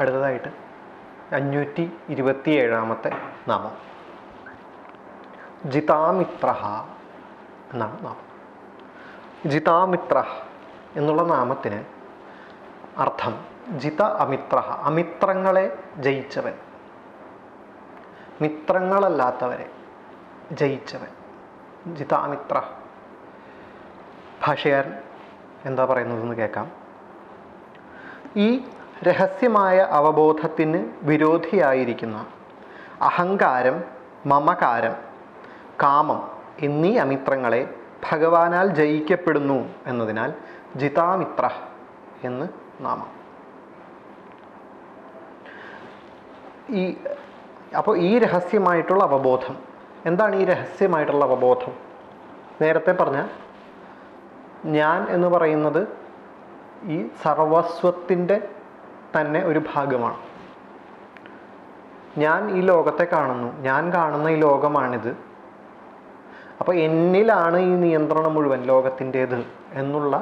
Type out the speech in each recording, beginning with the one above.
അടുത്തതായിട്ട് അഞ്ഞൂറ്റി ഇരുപത്തി ഏഴാമത്തെ നാമം. ജിതാമിത്രഹ എന്നാണ് നാമം. ജിതാമിത്ര എന്നുള്ള നാമത്തിന് അർത്ഥം ജിത അമിത്ര അമിത്രങ്ങളെ ജയിച്ചവൻ. മിത്രങ്ങളല്ലാത്തവരെ ജയിച്ചവൻ. ജിതാമിത്ര ഭാഷകാരൻ എന്താ പറയുന്നതെന്ന് കേൾക്കാം. ഈ രഹസ്യമായ അവബോധത്തിന് വിരോധിയായിരിക്കുന്ന അഹങ്കാരം മമകാരം കാമം എന്നീ അമിത്രങ്ങളെ ഭഗവാനാൽ ജയിക്കപ്പെടുന്നു എന്നതിനാൽ ജിതാമിത്ര എന്ന് നാമം. ഈ അപ്പോൾ ഈ രഹസ്യമായിട്ടുള്ള അവബോധം എന്താണ് ഈ രഹസ്യമായിട്ടുള്ള അവബോധം? നേരത്തെ പറഞ്ഞ ഞാൻ എന്ന് പറയുന്നത് ഈ സർവസ്വത്തിന്റെ തന്നെ ഒരു ഭാഗമാണ്. ഞാൻ ഈ ലോകത്തെ കാണുന്നു. ഞാൻ കാണുന്ന ഈ ലോകമാണിത്. അപ്പോൾ എന്നിലാണ് ഈ നിയന്ത്രണം മുഴുവൻ ലോകത്തിന്റേത് എന്നുള്ള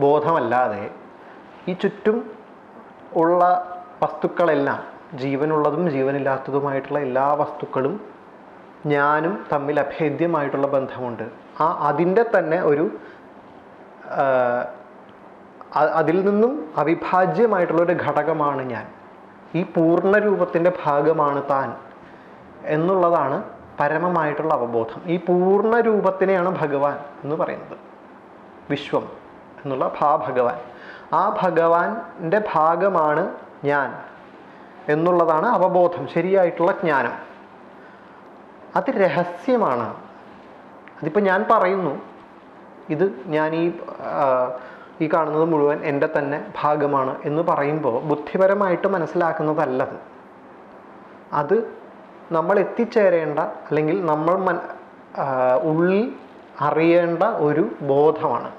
ബോധമല്ലാതെ ഈ ചുറ്റും ഉള്ള വസ്തുക്കളെല്ലാം ജീവനുള്ളതും ജീവനില്ലാത്തതുമായിട്ടുള്ള എല്ലാ വസ്തുക്കളും ഞാനും തമ്മിൽ അഭേദ്യമായിട്ടുള്ള ബന്ധമുണ്ട്. ആ അതിന്റെ തന്നെ ഒരു അതിൽ നിന്നും അവിഭാജ്യമായിട്ടുള്ള ഒരു ഘടകമാണ് ഞാൻ. ഈ പൂർണ രൂപത്തിന്റെ ഭാഗമാണ് താൻ എന്നുള്ളതാണ് പരമമായിട്ടുള്ള അവബോധം. ഈ പൂർണ രൂപത്തിനെയാണ് ഭഗവാൻ എന്ന് പറയുന്നത്. വിശ്വം എന്നുള്ള ഭാ ഭഗവാൻ. ആ ഭഗവാന്റെ ഭാഗമാണ് ഞാൻ എന്നുള്ളതാണ് അവബോധം ശരിയായിട്ടുള്ള ജ്ഞാനം. അത് രഹസ്യമാണ്. അതിപ്പോൾ ഞാൻ പറയുന്നു ഇത് ഞാൻ ഈ ഈ കാണുന്നത് മുഴുവൻ എന്റെ തന്നെ ഭാഗമാണ് എന്ന് പറയുമ്പോൾ ബുദ്ധിപരമായിട്ട് മനസ്സിലാക്കുന്നതല്ലത് അത്. നമ്മൾ എത്തിച്ചേരേണ്ട അല്ലെങ്കിൽ നമ്മൾ മൻ ഉള്ളിൽ അറിയേണ്ട ഒരു ബോധമാണ്.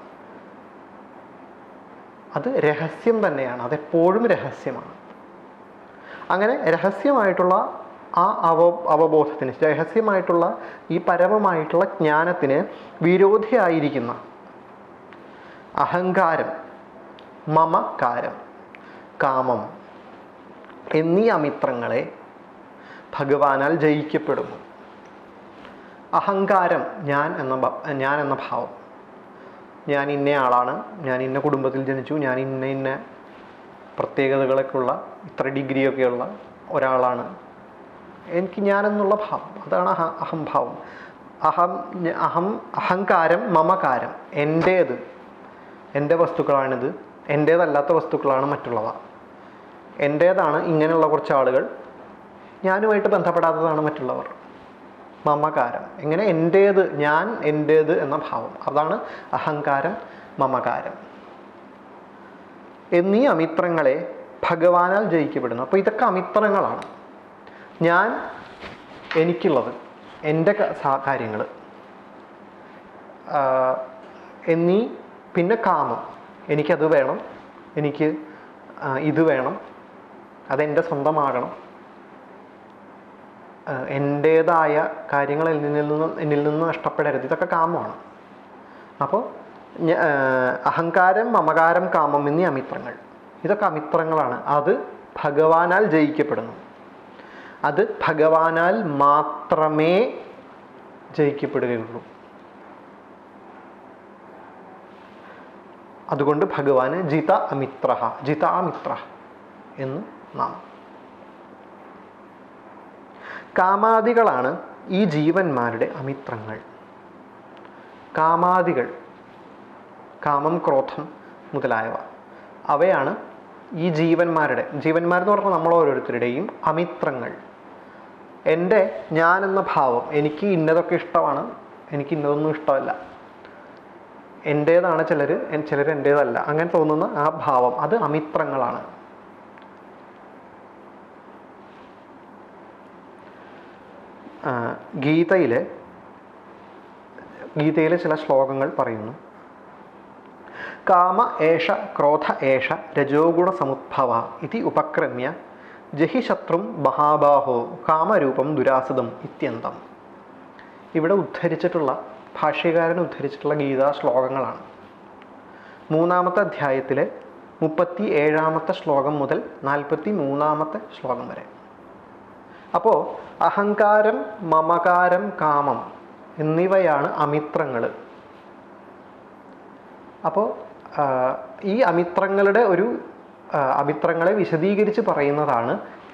അത് രഹസ്യം തന്നെയാണ്. അതെപ്പോഴും രഹസ്യമാണ്. അങ്ങനെ രഹസ്യമായിട്ടുള്ള ആ അവ അവബോധത്തിന് രഹസ്യമായിട്ടുള്ള ഈ പരമമായിട്ടുള്ള ജ്ഞാനത്തിന് വിരോധിയായിരിക്കുന്ന അഹങ്കാരം മമകാരം കാമം എന്നീ അമിത്രങ്ങളെ ഭഗവാനാൽ ജയിക്കപ്പെടുന്നു. അഹങ്കാരം ഞാൻ എന്ന ഞാൻ എന്ന ഭാവം. ഞാൻ ഇന്ന ആളാണ് ഞാൻ ഇന്ന കുടുംബത്തിൽ ജനിച്ചു ഞാൻ ഇന്ന ഇന്ന പ്രത്യേകതകളൊക്കെ ഉള്ള ഇത്ര ഡിഗ്രിയൊക്കെയുള്ള ഒരാളാണ്. എനിക്ക് ഞാനെന്നുള്ള ഭാവം അതാണ് അഹ അഹംഭാവം അഹം അഹം അഹങ്കാരം മമകാരം എന്റേത് എന്റെ വസ്തുക്കളാണിത് എന്റേതല്ലാത്ത വസ്തുക്കളാണ് മറ്റുള്ളവ. എന്റേതാണ് ഇങ്ങനെയുള്ള കുറച്ച് ആളുകൾ ഞാനുമായിട്ട് ബന്ധപ്പെടാത്തതാണ് മറ്റുള്ളവർ. മമകാരം. എങ്ങനെ എന്റേത് ഞാൻ എന്റേത് എന്ന ഭാവം. അതാണ് അഹങ്കാരം മമകാരം. എന്നീ അമിത്രങ്ങളെ ഭഗവാനാൽ ജയിക്കപ്പെടുന്നു. അപ്പോൾ ഇതൊക്കെ അമിത്രങ്ങളാണ്. ഞാൻ എനിക്കുള്ളത് എന്റെ കാര്യങ്ങൾ എന്നീ പിന്നെ കാമം. എനിക്കത് വേണം. എനിക്ക് ഇത് വേണം. അതെന്റെ സ്വന്തമാകണം. എന്റേതായ കാര്യങ്ങൾ എന്നിൽ നിന്ന് എന്നിൽ നിന്ന് നഷ്ടപ്പെടരുത്. ഇതൊക്കെ കാമമാണ്. അപ്പോൾ അഹങ്കാരം മമകാരം കാമം എന്നീ അമിത്രങ്ങൾ. ഇതൊക്കെ അമിത്രങ്ങളാണ്. അത് ഭഗവാനാൽ ജയിക്കപ്പെടുന്നു. അത് ഭഗവാനാൽ മാത്രമേ ജയിക്കപ്പെടുകയുള്ളൂ. അതുകൊണ്ട് ഭഗവാന് ജിത അമിത്ര ജിത അമിത്ര എന്ന് നാം കാമാദികളാണ് ഈ ജീവന്മാരുടെ അമിത്രങ്ങൾ. കാമാദികൾ കാമം ക്രോധം മുതലായവ. അവയാണ് ഈ ജീവന്മാരുടെ ജീവന്മാരെന്ന് പറഞ്ഞാൽ നമ്മൾ ഓരോരുത്തരുടെയും അമിത്രങ്ങൾ. എന്റെ ഞാൻ എന്ന ഭാവം എനിക്ക് ഇന്നതൊക്കെ ഇഷ്ടമാണ് എനിക്ക് ഇന്നതൊന്നും ഇഷ്ടമല്ല. എന്റേതാണ് ചിലർ ചിലർ എന്റേതല്ല അങ്ങനെ തോന്നുന്ന ആ ഭാവം അത് അമിത്രങ്ങളാണ്. ഗീതയിലെ ഗീതയിലെ ചില ശ്ലോകങ്ങൾ പറയുന്നു. കാമ ഏഷ ക്രോധ ഏഷ രജോഗുണ സമുദ്ഭവ ഇതി ഉപക്രമ്യ ജഹി ശത്രും മഹാബാഹോ കാമരൂപം ദുരാസതം ഇത്യന്തം. ഇവിടെ ഉദ്ധരിച്ചിട്ടുള്ള ഭാഷ്യകാരൻ ഉദ്ധരിച്ചിട്ടുള്ള ഗീതാ ശ്ലോകങ്ങളാണ്. മൂന്നാമത്തെ അധ്യായത്തിലെ മുപ്പത്തി ഏഴാമത്തെ ശ്ലോകം മുതൽ നാൽപ്പത്തി മൂന്നാമത്തെ ശ്ലോകം വരെ. അപ്പോൾ അഹങ്കാരം മമകാരം കാമം എന്നിവയാണ് അമിത്രങ്ങൾ അപ്പോൾ ഈ അമിത്രങ്ങളുടെ ഒരു അമിത്രങ്ങളെ വിശദീകരിച്ച് പറയുന്നതാണ്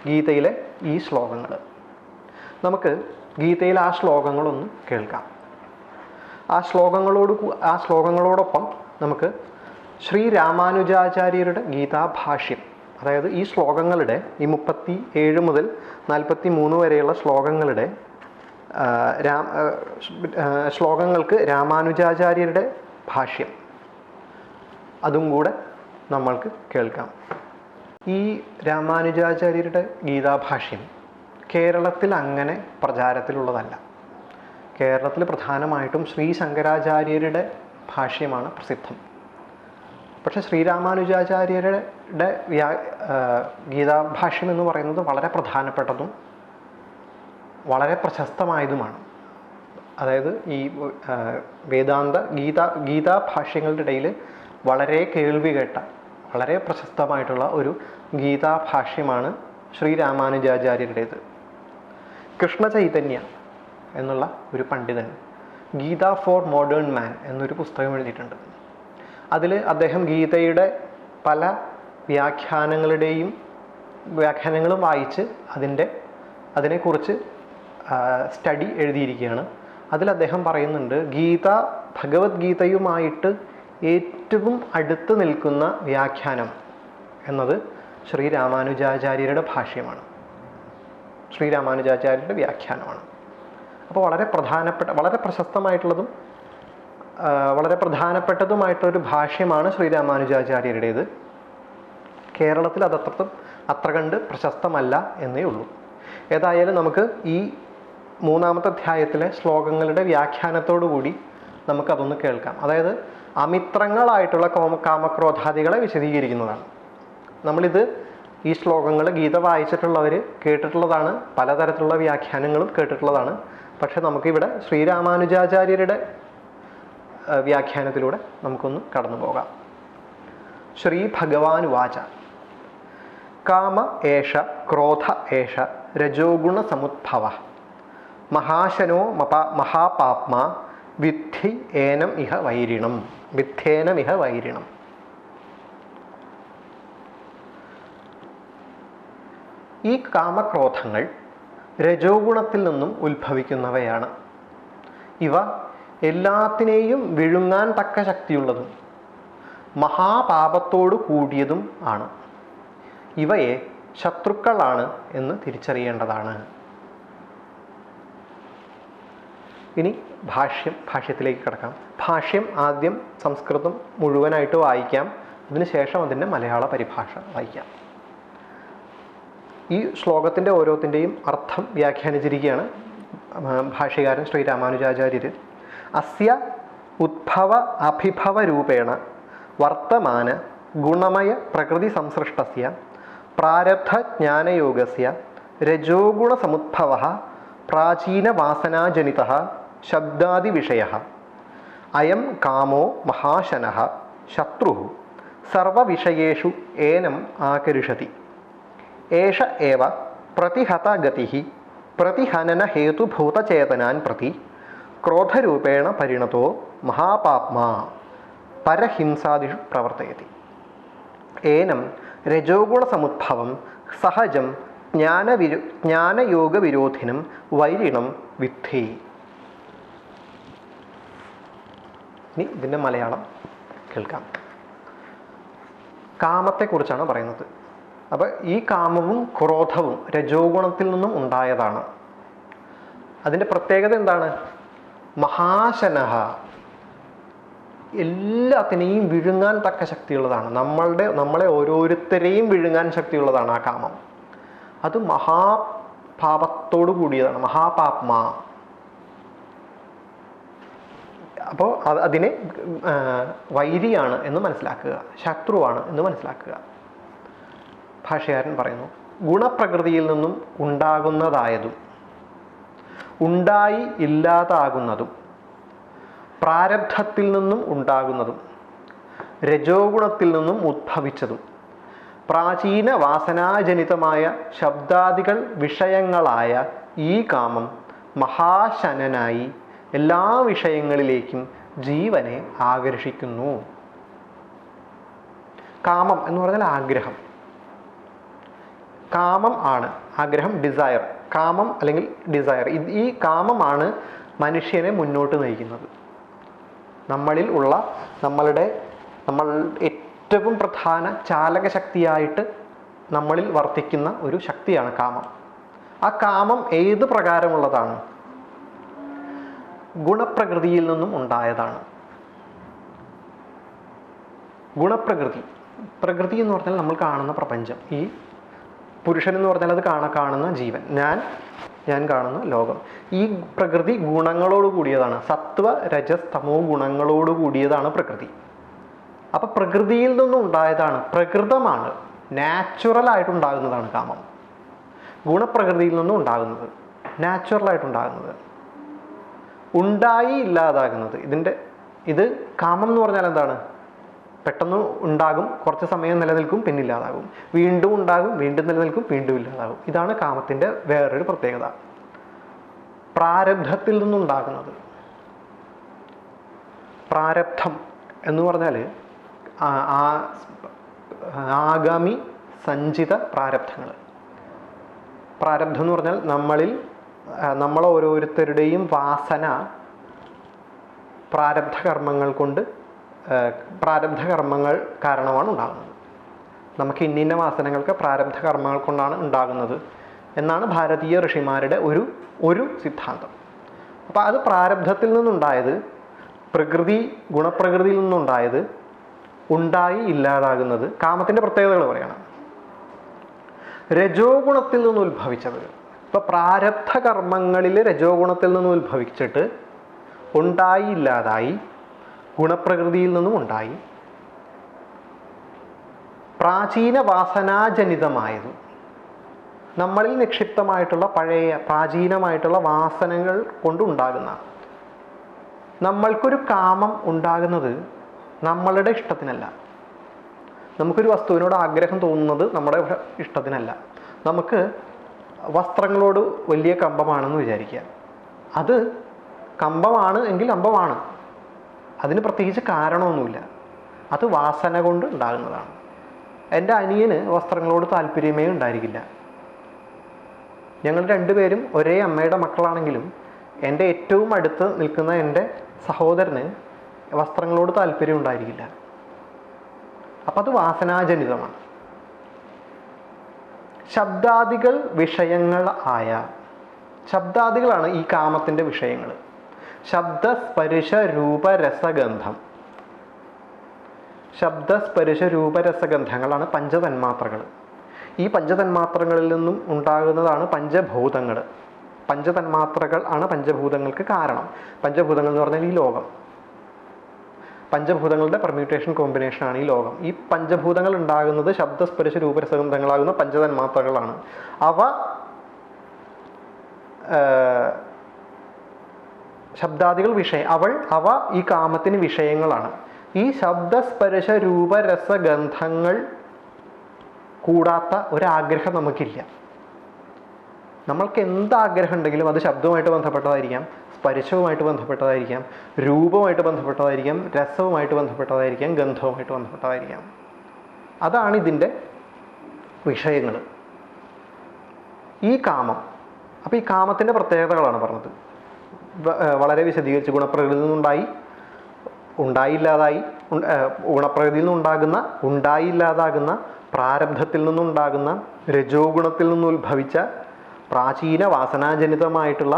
ഗീതയിലെ ഈ ശ്ലോകങ്ങൾ നമുക്ക് ഗീതയിലെ ആ ശ്ലോകങ്ങളൊന്ന് കേൾക്കാം. ആ ശ്ലോകങ്ങളോട് ആ ശ്ലോകങ്ങളോടൊപ്പം നമുക്ക് ശ്രീ രാമാനുജാചാര്യരുടെ ഗീതാഭാഷ്യം അതായത് ഈ ശ്ലോകങ്ങളുടെ ഈ മുപ്പത്തി ഏഴ് മുതൽ നാൽപ്പത്തി മൂന്ന് വരെയുള്ള ശ്ലോകങ്ങളുടെ രാ ശ്ലോകങ്ങൾക്ക് രാമാനുജാചാര്യരുടെ ഭാഷ്യം. അതും കൂടെ നമ്മൾക്ക് കേൾക്കാം. ഈ രാമാനുജാചാര്യരുടെ ഗീതാഭാഷ്യം കേരളത്തിൽ അങ്ങനെ പ്രചാരത്തിലുള്ളതല്ല. കേരളത്തിൽ പ്രധാനമായിട്ടും ശ്രീ ശങ്കരാചാര്യരുടെ ഭാഷ്യമാണ് പ്രസിദ്ധം. പക്ഷേ ശ്രീരാമാനുജാചാര്യരുടെ വ്യാ ഗീതാഭാഷ്യം എന്ന് പറയുന്നത് വളരെ പ്രധാനപ്പെട്ടതും വളരെ പ്രശസ്തമായതുമാണ്. അതായത് ഈ വേദാന്ത ഗീത ഗീതാഭാഷ്യങ്ങളുടെ ഇടയിൽ വളരെ കേൾവി കേട്ട വളരെ പ്രശസ്തമായിട്ടുള്ള ഒരു ഗീതാഭാഷ്യമാണ് ശ്രീരാമാനുജാചാര്യരുടേത്. കൃഷ്ണ ചൈതന്യ എന്നുള്ള ഒരു പണ്ഡിതൻ ഗീത ഫോർ മോഡേൺ മാൻ എന്നൊരു പുസ്തകം എഴുതിയിട്ടുണ്ട്. അതിൽ അദ്ദേഹം ഗീതയുടെ പല വ്യാഖ്യാനങ്ങളുടെയും വ്യാഖ്യാനങ്ങളും വായിച്ച് അതിന്റെ അതിനെക്കുറിച്ച് സ്റ്റഡി എഴുതിയിരിക്കുകയാണ്. അതിൽ അദ്ദേഹം പറയുന്നുണ്ട് ഗീത ഭഗവത്ഗീതയുമായിട്ട് ഏറ്റവും അടുത്ത് നിൽക്കുന്ന വ്യാഖ്യാനം എന്നത് ശ്രീരാമാനുജാചാര്യരുടെ ഭാഷ്യമാണ്. രാമാനുജാചാര്യരുടെ വ്യാഖ്യാനമാണ്. അപ്പോൾ വളരെ പ്രധാനപ്പെട്ട വളരെ പ്രശസ്തമായിട്ടുള്ളതും വളരെ പ്രധാനപ്പെട്ടതുമായിട്ടൊരു ഭാഷ്യമാണ് ശ്രീ രാമാനുജാചാര്യരുടേത് കേരളത്തിൽ അത് അത്ര അത്ര കണ്ട് പ്രശസ്തമല്ല എന്നേ ഉള്ളൂ. ഏതായാലും നമുക്ക് ഈ മൂന്നാമത്തെ അധ്യായത്തിലെ ശ്ലോകങ്ങളുടെ വ്യാഖ്യാനത്തോടുകൂടി നമുക്കതൊന്ന് കേൾക്കാം. അതായത് അമിത്രങ്ങളായിട്ടുള്ള കോമ കാമക്രോധാദികളെ വിശദീകരിക്കുന്നതാണ്. നമ്മളിത് ഈ ശ്ലോകങ്ങൾ ഗീത വായിച്ചിട്ടുള്ളവർ കേട്ടിട്ടുള്ളതാണ് പലതരത്തിലുള്ള വ്യാഖ്യാനങ്ങളും കേട്ടിട്ടുള്ളതാണ്. പക്ഷെ നമുക്കിവിടെ ശ്രീരാമാനുജാചാര്യരുടെ വ്യാഖ്യാനത്തിലൂടെ നമുക്കൊന്ന് കടന്നു പോകാം. ശ്രീ ഭഗവാൻ വാച കാമ ഏഷ ക്രോധ ഏഷ രജോഗുണ സമുദ്ഭവ മഹാശനോ മപ മഹാപാപ്മാ വിദ്ധി ഏനം ഇഹ വൈരിണം വിദ്ധേനം ഇഹ വൈരിണം. ഈ കാമക്രോധങ്ങൾ രജോഗുണത്തിൽ നിന്നും ഉത്ഭവിക്കുന്നവയാണ്. ഇവ എല്ലാത്തിനെയും വിഴുങ്ങാൻ തക്ക ശക്തിയുള്ളതും മഹാപാപത്തോടു കൂടിയതും ആണ്. ഇവയെ ശത്രുക്കളാണ് എന്ന് തിരിച്ചറിയേണ്ടതാണ്. ഇനി ഭാഷ്യം ഭാഷ്യത്തിലേക്ക് കിടക്കാം. ഭാഷ്യം ആദ്യം സംസ്കൃതം മുഴുവനായിട്ട് വായിക്കാം. അതിനുശേഷം അതിന്റെ മലയാള പരിഭാഷ വായിക്കാം. ഈ ശ്ലോകത്തിന്റെ ഓരോത്തിന്റെയും അർത്ഥം വ്യാഖ്യാനിച്ചിരിക്കുകയാണ് ഭാഷകാരൻ ശ്രീ രാമാനുജാചാര്യർ അസ്യ ഉദ്ഭവ അഭിഭവ രൂപേണ വർത്തമാന ഗുണമയ പ്രകൃതി സംസൃഷ്ടസ്യ പ്രാരബ്ധ ജ്ഞാനയോഗസ്യ രജോഗുണ സമുദ്ഭവ പ്രാചീന വാസനാജനിത ശബ്ദാദി വിഷയ അയം കാമോ മഹാശന ശത്രു സർവവിഷയേഷു ഏനം ആകർഷതി ഏഷ ഏവ പ്രതിഹതഗതി പ്രതിഹനനഹേതുഭൂതചേതനാൻ പ്രതി ക്രോധരൂപേണ പരിണതോ മഹാപാപ്മാ പരഹിംസാദിഷു പ്രവർത്തയതി. ഏനം രജോഗുണസമുദ്ഭവം സഹജം ജ്ഞാനവിരു ജ്ഞാനയോഗവിരോധിനം വൈരിണം വിദ്ധി. ഇനി ഇതിന്റെ മലയാളം കേൾക്കാം. കാമത്തെക്കുറിച്ചാണ് പറയുന്നത്. അപ്പോൾ ഈ കാമവും ക്രോധവും രജോ ഗുണത്തിൽ നിന്നും ഉണ്ടായതാണ്. അതിന്റെ പ്രത്യേകത എന്താണ്? മഹാശനഹ. എല്ലാത്തിനെയും വിഴുങ്ങാൻ തക്ക ശക്തിയുള്ളതാണ്. നമ്മളുടെ നമ്മളെ ഓരോരുത്തരെയും വിഴുങ്ങാൻ ശക്തിയുള്ളതാണ് ആ കാമം. അത് മഹാപാപത്തോടു കൂടിയതാണ്. മഹാപാപ്മാ. അപ്പോൾ അതിനെ വൈരിയാണ് എന്ന് മനസ്സിലാക്കുക. ശത്രുവാണ് എന്ന് മനസ്സിലാക്കുക. ഭാഷകാരൻ പറയുന്നു ഗുണപ്രകൃതിയിൽ നിന്നും ഉണ്ടാകുന്നതായതും ഉണ്ടായി ഇല്ലാതാകുന്നതും പ്രാരബ്ധത്തിൽ നിന്നും ഉണ്ടാകുന്നതും രജോഗുണത്തിൽ നിന്നും ഉദ്ഭവിച്ചതും പ്രാചീന വാസനാജനിതമായ ശബ്ദാദികൾ വിഷയങ്ങളായ ഈ കാമം മഹാശനനായി എല്ലാ വിഷയങ്ങളിലേക്കും ജീവനെ ആകർഷിക്കുന്നു. കാമം എന്ന് പറഞ്ഞാൽ ആഗ്രഹം. കാമം ആണ് ആഗ്രഹം ഡിസയർ കാമം അല്ലെങ്കിൽ ഡിസയർ ഈ കാമമാണ് മനുഷ്യനെ മുന്നോട്ട് നയിക്കുന്നത്. നമ്മളിൽ ഉള്ള നമ്മളുടെ നമ്മൾ ഏറ്റവും പ്രധാന ചാലക ശക്തിയായിട്ട് നമ്മളിൽ വർത്തിക്കുന്ന ഒരു ശക്തിയാണ് കാമം. ആ കാമം ഏത് പ്രകാരമുള്ളതാണ്? ഗുണപ്രകൃതിയിൽ നിന്നും ഉണ്ടായതാണ്. ഗുണപ്രകൃതി. പ്രകൃതി എന്ന് പറഞ്ഞാൽ നമ്മൾ കാണുന്ന പ്രപഞ്ചം. ഈ പുരുഷൻ എന്ന് പറഞ്ഞാൽ അത് കാണ കാണുന്ന ജീവൻ. ഞാൻ ഞാൻ കാണുന്ന ലോകം. ഈ പ്രകൃതി ഗുണങ്ങളോട് കൂടിയതാണ്. സത്വ രജസ് തമോ ഗുണങ്ങളോട് കൂടിയതാണ് പ്രകൃതി. അപ്പൊ പ്രകൃതിയിൽ നിന്നും ഉണ്ടായതാണ് പ്രകൃതമാണ്. നാച്ചുറൽ ആയിട്ടുണ്ടാകുന്നതാണ് കാമം. ഗുണപ്രകൃതിയിൽ നിന്നും ഉണ്ടാകുന്നത്. നാച്ചുറൽ ആയിട്ടുണ്ടാകുന്നത് ഉണ്ടായി ഇല്ലാതാകുന്നത്. ഇതിന്റെ ഇത് കാമം എന്ന് പറഞ്ഞാൽ എന്താണ്? പെട്ടെന്ന് ഉണ്ടാകും കുറച്ച് സമയം നിലനിൽക്കും പിന്നെ ഇല്ലാതാകും. വീണ്ടും ഉണ്ടാകും വീണ്ടും നിലനിൽക്കും വീണ്ടും ഇല്ലാതാകും. ഇതാണ് കാമത്തിന്റെ വേറൊരു പ്രത്യേകത. പ്രാരബ്ധത്തിൽ നിന്നുണ്ടാകുന്നത്. പ്രാരബ്ധം എന്ന് പറഞ്ഞാൽ ആഗാമി സഞ്ചിത പ്രാരബ്ധങ്ങൾ. പ്രാരബ്ധം എന്ന് പറഞ്ഞാൽ നമ്മളിൽ നമ്മൾ ഓരോരുത്തരുടെയും വാസന പ്രാരബ്ധ കർമ്മങ്ങൾ കൊണ്ട് പ്രാരബ്ധ കർമ്മങ്ങൾ കാരണമാണ് ഉണ്ടാകുന്നത്. നമുക്ക് ഇന്നിന്ന വാസനകൾക്ക് പ്രാരബ്ധ കർമ്മങ്ങൾ കൊണ്ടാണ് ഉണ്ടാകുന്നത് എന്നാണ് ഭാരതീയ ഋഷിമാരുടെ ഒരു ഒരു സിദ്ധാന്തം. അപ്പോൾ അത് പ്രാരബ്ധത്തിൽ നിന്നുണ്ടായത് പ്രകൃതി ഗുണപ്രകൃതിയിൽ നിന്നുണ്ടായത് ഉണ്ടായി ഇല്ലാതാകുന്നത് കാമത്തിന്റെ പ്രത്യേകതകൾ പറയണം. രജോ ഗുണത്തിൽ നിന്ന് ഉത്ഭവിച്ചത് ഇപ്പോൾ പ്രാരബ്ധ കർമ്മങ്ങളിൽ രജോ ഗുണത്തിൽ നിന്ന് ഉത്ഭവിച്ചിട്ട് ഉണ്ടായി ഇല്ലാതായി ഗുണപ്രകൃതിയിൽ നിന്നും ഉണ്ടായി. പ്രാചീന വാസനാജനിതമായതും നമ്മളിൽ നിക്ഷിപ്തമായിട്ടുള്ള പഴയ പ്രാചീനമായിട്ടുള്ള വാസനകൾ കൊണ്ടുണ്ടാകുന്ന നമ്മൾക്കൊരു കാമം ഉണ്ടാകുന്നത് നമ്മളുടെ ഇഷ്ടത്തിനല്ല. നമുക്കൊരു വസ്തുവിനോട് ആഗ്രഹം തോന്നുന്നത് നമ്മുടെ ഇഷ്ടത്തിനല്ല. നമുക്ക് വസ്ത്രങ്ങളോട് വലിയ കമ്പമാണെന്ന് വിചാരിക്കുക. അത് കമ്പമാണ് എങ്കിൽ കമ്പമാണ് അതിന് പ്രത്യേകിച്ച് കാരണമൊന്നുമില്ല. അത് വാസന കൊണ്ട് ഉണ്ടാകുന്നതാണ്. എന്റെ അനിയന് വസ്ത്രങ്ങളോട് താല്പര്യമേ ഉണ്ടായിരിക്കില്ല. ഞങ്ങൾ രണ്ടുപേരും ഒരേ അമ്മയുടെ മക്കളാണെങ്കിലും എന്റെ ഏറ്റവും അടുത്ത് നിൽക്കുന്ന എന്റെ സഹോദരന് വസ്ത്രങ്ങളോട് താല്പര്യം ഉണ്ടായിരിക്കില്ല. അപ്പം അത് വാസനാജനിതമാണ്. ശബ്ദാദികൾ വിഷയങ്ങൾ ആയ ശബ്ദാദികളാണ് ഈ കാമത്തിന്റെ വിഷയങ്ങൾ. ശബ്ദ രൂപരസഗന്ധം ശബ്ദസ്പരിശ രൂപരസഗന്ധങ്ങളാണ് പഞ്ചതന്മാത്രകൾ. ഈ പഞ്ചതന്മാത്രകളിൽ നിന്നും ഉണ്ടാകുന്നതാണ് പഞ്ചഭൂതങ്ങൾ. പഞ്ചതന്മാത്രകൾ ആണ് പഞ്ചഭൂതങ്ങൾക്ക് കാരണം. പഞ്ചഭൂതങ്ങൾ എന്ന് പറഞ്ഞാൽ ഈ ലോകം. പഞ്ചഭൂതങ്ങളുടെ പെർമ്യൂട്ടേഷൻ കോമ്പിനേഷൻ ആണ് ഈ ലോകം. ഈ പഞ്ചഭൂതങ്ങൾ ഉണ്ടാകുന്നത് ശബ്ദസ്പരിശ രൂപരസഗന്ധങ്ങളാകുന്ന പഞ്ചതന്മാത്രകളാണ്. അവ ശബ്ദാദികൾ വിഷയം. അവൾ അവ ഈ കാമത്തിന് വിഷയങ്ങളാണ്. ഈ ശബ്ദസ്പർശ രൂപരസഗന്ധങ്ങൾ കൂടാത്ത ഒരാഗ്രഹം നമുക്കില്ല. നമ്മൾക്ക് എന്ത് ആഗ്രഹം ഉണ്ടെങ്കിലും അത് ശബ്ദവുമായിട്ട് ബന്ധപ്പെട്ടതായിരിക്കാം സ്പർശവുമായിട്ട് ബന്ധപ്പെട്ടതായിരിക്കാം രൂപവുമായിട്ട് ബന്ധപ്പെട്ടതായിരിക്കാം രസവുമായിട്ട് ബന്ധപ്പെട്ടതായിരിക്കാം ഗന്ധവുമായിട്ട് ബന്ധപ്പെട്ടതായിരിക്കാം. അതാണ് ഇതിന്റെ വിഷയങ്ങൾ. ഈ കാമം. അപ്പോൾ ഈ കാമത്തിന്റെ പ്രത്യേകതകളാണ് പറഞ്ഞത്. വളരെ വിശദീകരിച്ച് ഗുണപ്രകൃതിയിൽ നിന്നുണ്ടായി ഉണ്ടായില്ലാതായി ഉണ്ട- ഗുണപ്രകൃതിയിൽ നിന്നുണ്ടാകുന്ന ഉണ്ടായില്ലാതാകുന്ന പ്രാരബ്ധത്തിൽ നിന്നുണ്ടാകുന്ന രജോ ഗുണത്തിൽ നിന്നുദ്ഭവിച്ച പ്രാചീന വാസനാജനിതമായിട്ടുള്ള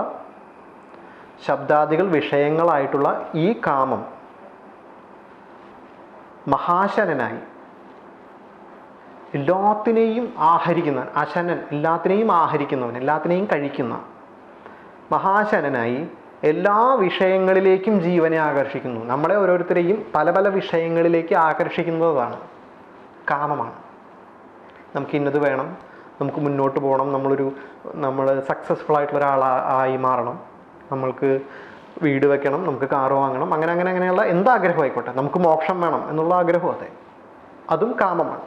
ശബ്ദാദികൾ വിഷയങ്ങളായിട്ടുള്ള ഈ കാമം മഹാശനനായി എല്ലാത്തിനെയും ആഹരിക്കുന്ന അശനൻ എല്ലാത്തിനെയും ആഹരിക്കുന്നവൻ എല്ലാത്തിനെയും കഴിക്കുന്ന മഹാശനനായി എല്ലാ വിഷയങ്ങളിലേക്കും ജീവനെ ആകർഷിക്കുന്നു. നമ്മളെ ഓരോരുത്തരെയും പല പല വിഷയങ്ങളിലേക്ക് ആകർഷിക്കുന്നതാണ്. കാമമാണ്. നമുക്ക് ഇന്നത് വേണം നമുക്ക് മുന്നോട്ട് പോകണം നമ്മളൊരു നമ്മൾ സക്സസ്ഫുൾ ആയിട്ടുള്ള ഒരാളായി മാറണം. നമ്മൾക്ക് വീട് വെക്കണം നമുക്ക് കാറ് വാങ്ങണം അങ്ങനെ അങ്ങനെ അങ്ങനെയുള്ള എന്ത് ആഗ്രഹം ആയിക്കോട്ടെ. നമുക്ക് മോക്ഷം വേണം എന്നുള്ള ആഗ്രഹം അതെ. അതും കാമമാണ്.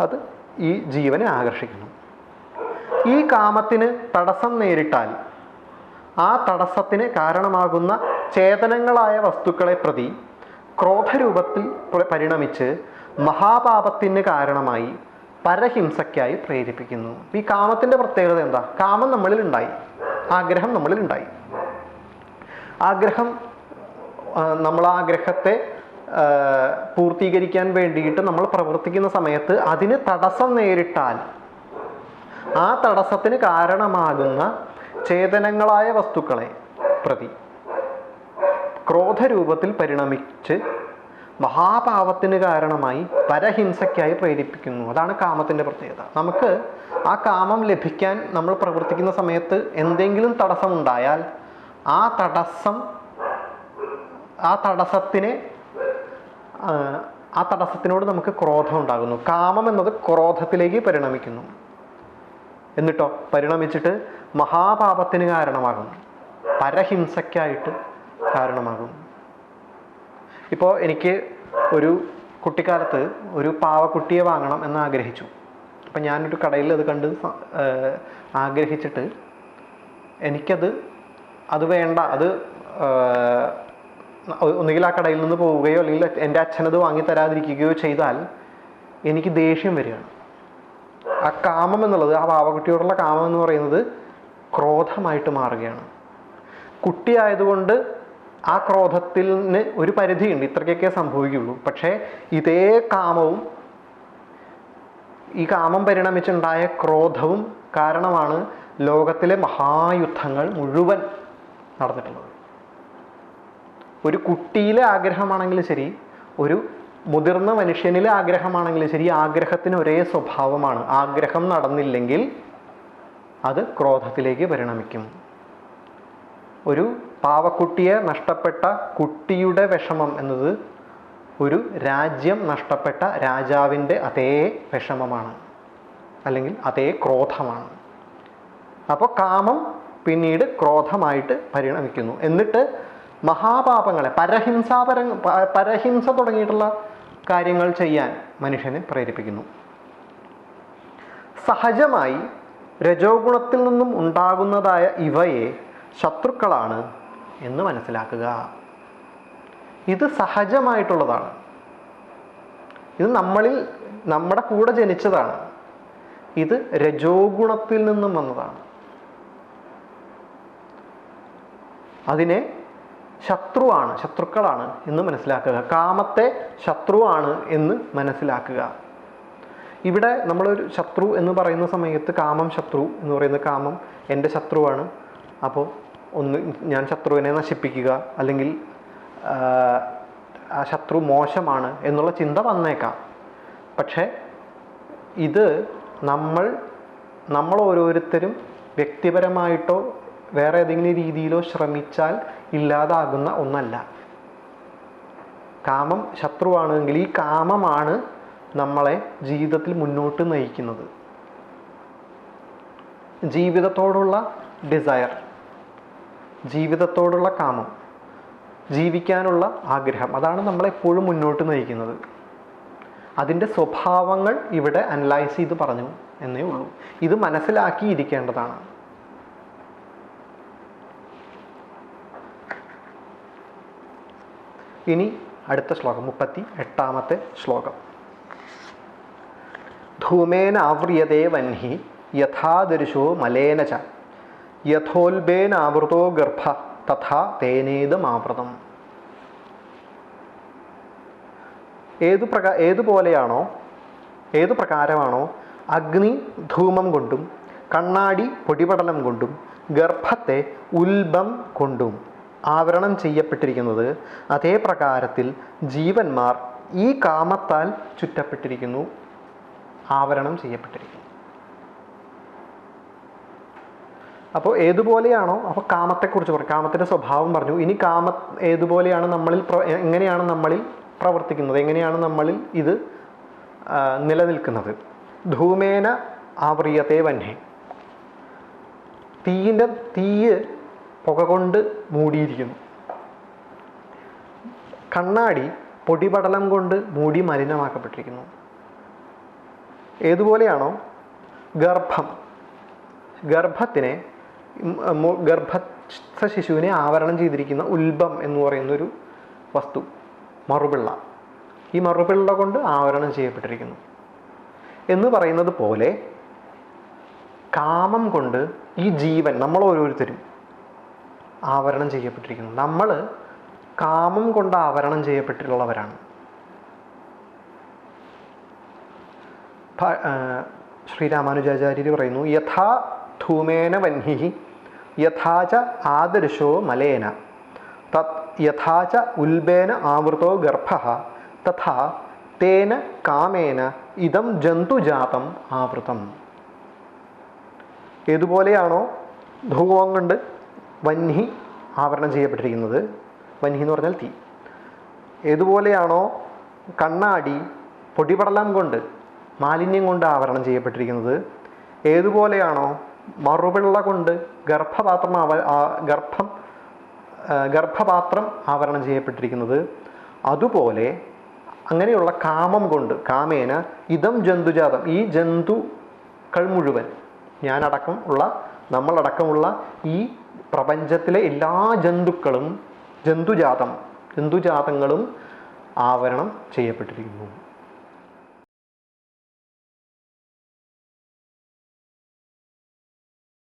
അത് ഈ ജീവനെ ആകർഷിക്കുന്നു. ഈ കാമത്തിന് തടസ്സം നേരിട്ടാൽ ആ തടസ്സത്തിന് കാരണമാകുന്ന ചേതനങ്ങളായ വസ്തുക്കളെ പ്രതി ക്രോധരൂപത്തിൽ പരിണമിച്ച് മഹാപാപത്തിന് കാരണമായി പരഹിംസയ്ക്കായി പ്രേരിപ്പിക്കുന്നു. ഈ കാമത്തിന്റെ പ്രത്യേകത എന്താ? കാമം നമ്മളിൽ ഉണ്ടായി ആഗ്രഹം നമ്മളിൽ ഉണ്ടായി ആഗ്രഹം നമ്മൾ ആഗ്രഹത്തെ പൂർത്തീകരിക്കാൻ വേണ്ടിയിട്ട് നമ്മൾ പ്രവർത്തിക്കുന്ന സമയത്ത് അതിന് തടസ്സം നേരിട്ടാൽ ആ തടസ്സത്തിന് കാരണമാകുന്ന ചേതനങ്ങളായ വസ്തുക്കളെ പ്രതി. ക്രോധരൂപത്തിൽ പരിണമിച്ച് മഹാപാപത്തിന് കാരണമായി പരഹിംസയ്ക്കായി പ്രേരിപ്പിക്കുന്നു. അതാണ് കാമത്തിന്റെ പ്രത്യേകത. നമുക്ക് ആ കാമം ലഭിക്കാൻ നമ്മൾ പ്രവർത്തിക്കുന്ന സമയത്ത് എന്തെങ്കിലും തടസ്സമുണ്ടായാൽ ആ തടസ്സം ആ തടസ്സത്തിനെ ആ, തടസ്സത്തിനോട് നമുക്ക് ക്രോധം ഉണ്ടാകുന്നു. കാമം എന്നത് ക്രോധത്തിലേക്ക് പരിണമിക്കുന്നു. എന്നിട്ടോ പരിണമിച്ചിട്ട് മഹാപാപത്തിന് കാരണമാകും. പരഹിംസയ്ക്കായിട്ട് കാരണമാകും. ഇപ്പോൾ എനിക്ക് ഒരു കുട്ടിക്കാലത്ത് ഒരു പാവക്കുട്ടിയെ വാങ്ങണം എന്ന് ആഗ്രഹിച്ചു. അപ്പം ഞാനൊരു കടയിൽ അത് കണ്ട് ആഗ്രഹിച്ചിട്ട് എനിക്കത് അത് വേണ്ട അത് ഒന്നുകിൽ ആ കടയിൽ നിന്ന് പോവുകയോ അല്ലെങ്കിൽ എന്റെ അച്ഛനത് വാങ്ങി തരാതിരിക്കുകയോ ചെയ്താൽ എനിക്ക് ദേഷ്യം വരികയാണ്. ആ കാമം എന്നുള്ളത് ആ പാവക്കുട്ടിയോടുള്ള കാമം എന്ന് പറയുന്നത് ക്രോധമായിട്ട് മാറുകയാണ്. കുട്ടിയായതുകൊണ്ട് ആ ക്രോധത്തിന് ഒരു പരിധിയുണ്ട് ഇത്രയ്ക്കൊക്കെ സംഭവിക്കുള്ളൂ. പക്ഷേ ഇതേ കാമവും ഈ കാമം പരിണമിച്ചുണ്ടായ ക്രോധവും കാരണമാണ് ലോകത്തിലെ മഹായുദ്ധങ്ങൾ മുഴുവൻ നടന്നിട്ടുള്ളത്. ഒരു കുട്ടിയിലെ ആഗ്രഹമാണെങ്കിലും ശരി ഒരു മുതിർന്ന മനുഷ്യനിലെ ആഗ്രഹമാണെങ്കിലും ശരി ആഗ്രഹത്തിന് ഒരേ സ്വഭാവമാണ്. ആഗ്രഹം നടന്നില്ലെങ്കിൽ അത് ക്രോധത്തിലേക്ക് പരിണമിക്കും. ഒരു പാവക്കുട്ടിയെ നഷ്ടപ്പെട്ട കുട്ടിയുടെ വിഷമം എന്നത് ഒരു രാജ്യം നഷ്ടപ്പെട്ട രാജാവിന്റെ അതേ വിഷമമാണ്. അല്ലെങ്കിൽ അതേ ക്രോധമാണ്. അപ്പോൾ കാമം പിന്നീട് ക്രോധമായിട്ട് പരിണമിക്കുന്നു. എന്നിട്ട് മഹാപാപങ്ങളെ പരഹിംസാപര പരഹിംസ തുടങ്ങിയിട്ടുള്ള കാര്യങ്ങൾ ചെയ്യാൻ മനുഷ്യനെ പ്രേരിപ്പിക്കുന്നു. സഹജമായി രജോഗുണത്തിൽ നിന്നും ഉണ്ടാകുന്നതായ ഇവയെ ശത്രുക്കളാണ് എന്ന് മനസ്സിലാക്കുക. ഇത് സഹജമായിട്ടുള്ളതാണ്. ഇത് നമ്മളിൽ നമ്മുടെ കൂടെ ജനിച്ചതാണ്. ഇത് രജോഗുണത്തിൽ നിന്നും വന്നതാണ്. അതിനെ ശത്രുവാണ് ശത്രുക്കളാണ് എന്ന് മനസ്സിലാക്കുക. കാമത്തെ ശത്രുവാണ് എന്ന് മനസ്സിലാക്കുക. ഇവിടെ നമ്മളൊരു ശത്രു എന്ന് പറയുന്ന സമയത്ത് കാമം ശത്രു എന്ന് പറയുന്ന കാമം എന്റെ ശത്രുവാണ്. അപ്പോൾ ഒന്ന് ഞാൻ ശത്രുവിനെ നശിപ്പിക്കുക അല്ലെങ്കിൽ ആ, ശത്രു മോശമാണ് എന്നുള്ള ചിന്ത വന്നേക്കാം. പക്ഷേ ഇത് നമ്മൾ നമ്മൾ ഓരോരുത്തരും വ്യക്തിപരമായിട്ടോ വേറെ ഏതെങ്കിലും രീതിയിലോ ശ്രമിച്ചാൽ ഇല്ലാതാകുന്ന ഒന്നല്ല. കാമം ശത്രുവാണെങ്കിൽ ഈ കാമമാണ് നമ്മളെ ജീവിതത്തിൽ മുന്നോട്ട് നയിക്കുന്നത്. ജീവിതത്തോടുള്ള ഡിസയർ ജീവിതത്തോടുള്ള കാമം ജീവിക്കാനുള്ള ആഗ്രഹം അതാണ് നമ്മളെപ്പോഴും മുന്നോട്ട് നയിക്കുന്നത്. അതിന്റെ സ്വഭാവങ്ങൾ ഇവിടെ അനലൈസ് ചെയ്ത് പറഞ്ഞു എന്നേ ഉള്ളൂ. ഇത് മനസ്സിലാക്കിയിരിക്കേണ്ടതാണ്. ഇനി അടുത്ത ശ്ലോകം മുപ്പത്തി എട്ടാമത്തെ ശ്ലോകം. ധൂമേന ആവ്രിയതേ വൻഹി യഥാദൃശോ മലേന ച. യഥോൽബേനാവൃതോ ഗർഭ തഥാ തേനേതമാവൃതം ഏതു പ്രകാ ഏതുപോലെയാണോ ഏതു പ്രകാരമാണോ അഗ്നി ധൂമം കൊണ്ടും കണ്ണാടി പൊടിപടലം കൊണ്ടും ഗർഭത്തെ ഉൽബം കൊണ്ടും ആവരണം ചെയ്യപ്പെട്ടിരിക്കുന്നത് അതേ പ്രകാരത്തിൽ ജീവന്മാർ ഈ കാമത്താൽ ചുറ്റപ്പെട്ടിരിക്കുന്നു. ആവരണം ചെയ്യപ്പെട്ടിരിക്കുന്നു. അപ്പോൾ ഏതുപോലെയാണോ അപ്പോൾ കാമത്തെക്കുറിച്ച് പറഞ്ഞു കാമത്തിന്റെ സ്വഭാവം പറഞ്ഞു. ഇനി കാമ ഏതുപോലെയാണ് നമ്മളിൽ എങ്ങനെയാണ് നമ്മളിൽ പ്രവർത്തിക്കുന്നത്? എങ്ങനെയാണ് നമ്മളിൽ ഇത് നിലനിൽക്കുന്നത്? ധൂമേന ആവ്രിയത്തെ വന്നെ. തീയിന്റെ തീയ് പുക കൊണ്ട് മൂടിയിരിക്കുന്നു. കണ്ണാടി പൊടിപടലം കൊണ്ട് മൂടി മലിനമാക്കപ്പെട്ടിരിക്കുന്നു. ഏതുപോലെയാണോ ഗർഭം. ഗർഭത്തിനെ ഗർഭസ്ഥ ശിശുവിനെ ആവരണം ചെയ്തിരിക്കുന്ന ഉൽബം എന്ന് പറയുന്നൊരു വസ്തു മറുപിള്ള. ഈ മറുപിള്ള കൊണ്ട് ആവരണം ചെയ്യപ്പെട്ടിരിക്കുന്നു. എന്ന് പറയുന്നത് പോലെ കാമം കൊണ്ട് ഈ ജീവൻ നമ്മൾ ഓരോരുത്തരും ആവരണം ചെയ്യപ്പെട്ടിരിക്കുന്നു. നമ്മൾ കാമം കൊണ്ട് ആവരണം ചെയ്യപ്പെട്ടിട്ടുള്ളവരാണ്. ശ്രീരാമാനുജാചാര്യർ പറയുന്നു യഥാ ധൂമേന വന്യി യഥാച ആദർശോ മലേന തത് യഥാച ഉൽബേന ആവൃതോ ഗർഭ തഥാ തേന കാമേന ഇതം ജന്തുജാതം ആവൃതം. ഏതുപോലെയാണോ ധൂമം കൊണ്ട് വന്ഹി ആവരണം ചെയ്യപ്പെട്ടിരിക്കുന്നത്. വന്നി എന്ന് പറഞ്ഞാൽ തീ. ഏതുപോലെയാണോ കണ്ണാടി പൊടിപടലം കൊണ്ട് മാലിന്യം കൊണ്ട് ആവരണം ചെയ്യപ്പെട്ടിരിക്കുന്നത്. ഏതുപോലെയാണോ മറുപിള്ള കൊണ്ട് ഗർഭപാത്രം ആവ ഗർഭം ഗർഭപാത്രം ആവരണം ചെയ്യപ്പെട്ടിരിക്കുന്നത്. അതുപോലെ അങ്ങനെയുള്ള കാമം കൊണ്ട് കാമേന ഇതം ജന്തുജാതം ഈ ജന്തുക്കൾ മുഴുവൻ ഞാനടക്കം ഉള്ള നമ്മളടക്കമുള്ള ഈ പ്രപഞ്ചത്തിലെ എല്ലാ ജന്തുക്കളും ജന്തുജാതം ജന്തുജാതങ്ങളും ആവരണം ചെയ്യപ്പെട്ടിരിക്കുന്നു.